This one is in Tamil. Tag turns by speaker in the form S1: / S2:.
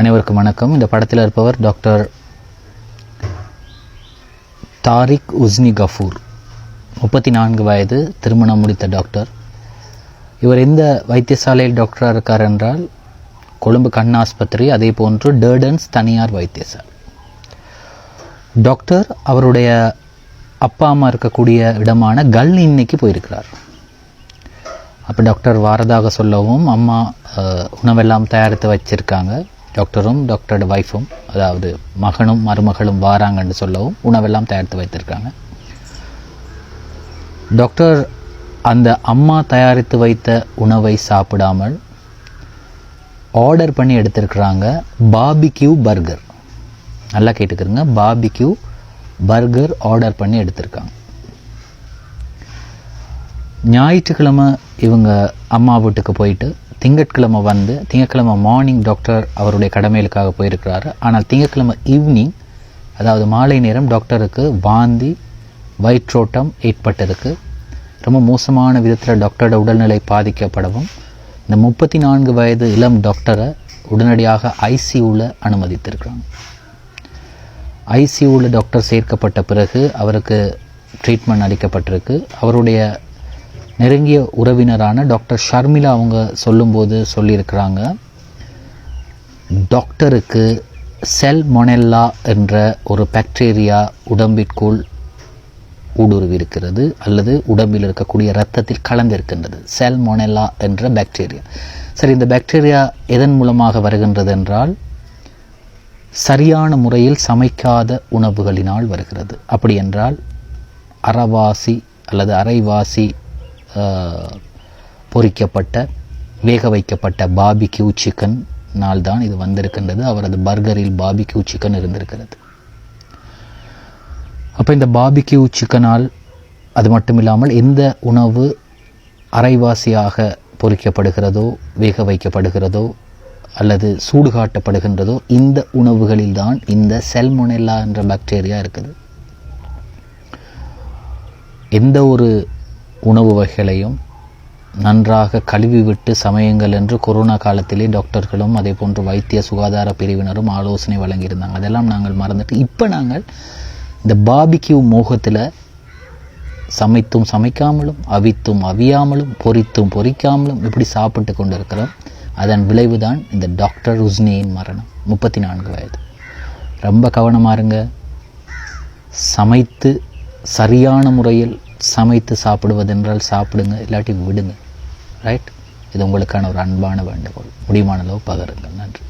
S1: அனைவருக்கும் வணக்கம். இந்த படத்தில் இருப்பவர் டாக்டர் தாரிக் உஸ்னி கஃபூர். முப்பத்தி நான்கு வயது திருமணம் முடித்த டாக்டர். இவர் எந்த வைத்தியசாலையில் டாக்டராக இருக்கார் என்றால் கொழும்பு கண் ஆஸ்பத்திரி அதே போன்று டேர்டன்ஸ் தனியார் வைத்தியசாலை. டாக்டர் அவருடைய அப்பா அம்மா இருக்கக்கூடிய இடமான கல் இன்னைக்கு போயிருக்கிறார். அப்போ டாக்டர் வாரதாக சொல்லவும் அம்மா உணவெல்லாம் தயாரித்து வச்சுருக்காங்க. டாக்டரும் டாக்டரோட ஒய்ஃபும் அதாவது மகனும் மருமகளும் வாராங்கன்னு சொல்லவும் உணவெல்லாம் தயாரித்து வைத்திருக்காங்க. டாக்டர் அந்த அம்மா தயாரித்து வைத்த உணவை சாப்பிடாமல் ஆர்டர் பண்ணி எடுத்திருக்கிறாங்க பாபிக்யூ பர்கர். நல்லா கேட்டுக்கிறங்க பாபிக்யூ பர்கர் ஆர்டர் பண்ணி எடுத்திருக்காங்க. ஞாயிற்றுக்கிழமை இவங்க அம்மா வீட்டுக்கு போயிட்டு திங்கட்கிழமை வந்து திங்கட்கிழமை மார்னிங் டாக்டர் அவருடைய கடமைகளுக்காக போயிருக்கிறாரு. ஆனால் திங்கட்கிழமை ஈவினிங் அதாவது மாலை நேரம் டாக்டருக்கு வாந்தி வயிற்றோட்டம் ஏற்பட்டிருக்கு. ரொம்ப மோசமான விதத்தில் டாக்டரோட உடல்நிலை பாதிக்கப்படவும் இந்த முப்பத்தி நான்கு வயது இளம் டாக்டரை உடனடியாக ஐசியூவில் அனுமதித்திருக்கிறாங்க. ஐசியூவில் டாக்டர் சேர்க்கப்பட்ட பிறகு அவருக்கு ட்ரீட்மெண்ட் அளிக்கப்பட்டிருக்கு. அவருடைய நெருங்கிய உறவினரான டாக்டர் ஷர்மிளா அவங்க சொல்லும்போது சொல்லியிருக்கிறாங்க டாக்டருக்கு செல் மொனெல்லா என்ற ஒரு பாக்டீரியா உடம்பிற்குள் ஊடுருவி இருக்கிறது அல்லது உடம்பில் இருக்கக்கூடிய இரத்தத்தில் கலந்திருக்கின்றது. செல் மொனெல்லா என்ற பாக்டீரியா. சரி இந்த பாக்டீரியா எதன் மூலமாக வருகின்றது என்றால் சரியான முறையில் சமைக்காத உணவுகளினால் வருகிறது. அப்படி என்றால் அறவாசி அல்லது அரைவாசி பொறிக்கப்பட்ட வேக வைக்கப்பட்ட பாபிக்யூ சிக்கன் நாள் தான் இது வந்திருக்கின்றது. அவரது பர்கரில் பாபிக்யூ சிக்கன் இருந்திருக்கிறது. அப்போ இந்த பாபிக்யூ சிக்கனால் அது மட்டும் இல்லாமல் எந்த உணவு அரைவாசியாக பொறிக்கப்படுகிறதோ வேக வைக்கப்படுகிறதோ அல்லது சூடு காட்டப்படுகின்றதோ இந்த உணவுகளில் தான் இந்த செல்மொனெல்லா என்ற பாக்டீரியா இருக்குது. எந்த ஒரு உணவு வகைகளையும் நன்றாக கழுவிவிட்டு சமயங்கள் என்று கொரோனா காலத்திலே டாக்டர்களும் அதே போன்று வைத்திய சுகாதார பிரிவினரும் ஆலோசனை வழங்கியிருந்தாங்க. அதெல்லாம் நாங்கள் மறந்துட்டு இப்போ நாங்கள் இந்த பாபிக்யூ மோகத்தில் சமைத்தும் சமைக்காமலும் அவித்தும் அவியாமலும் பொறித்தும் பொறிக்காமலும் இப்படி சாப்பிட்டு கொண்டிருக்கிறோம். அதன் விளைவுதான் இந்த டாக்டர் உஸ்னியின் மரணம். முப்பத்தி நான்கு வயது. ரொம்ப கவனமாக இருங்க. சமைத்து சரியான முறையில் சமைத்து சாப்பிடுவதென்றால் சாப்பிடுங்க இல்லாட்டி விடுங்க. ரைட் இது உங்களுக்கான ஒரு அன்பான வேண்டுகோள். முடியுமான அளவு பகருங்கள். நன்றி.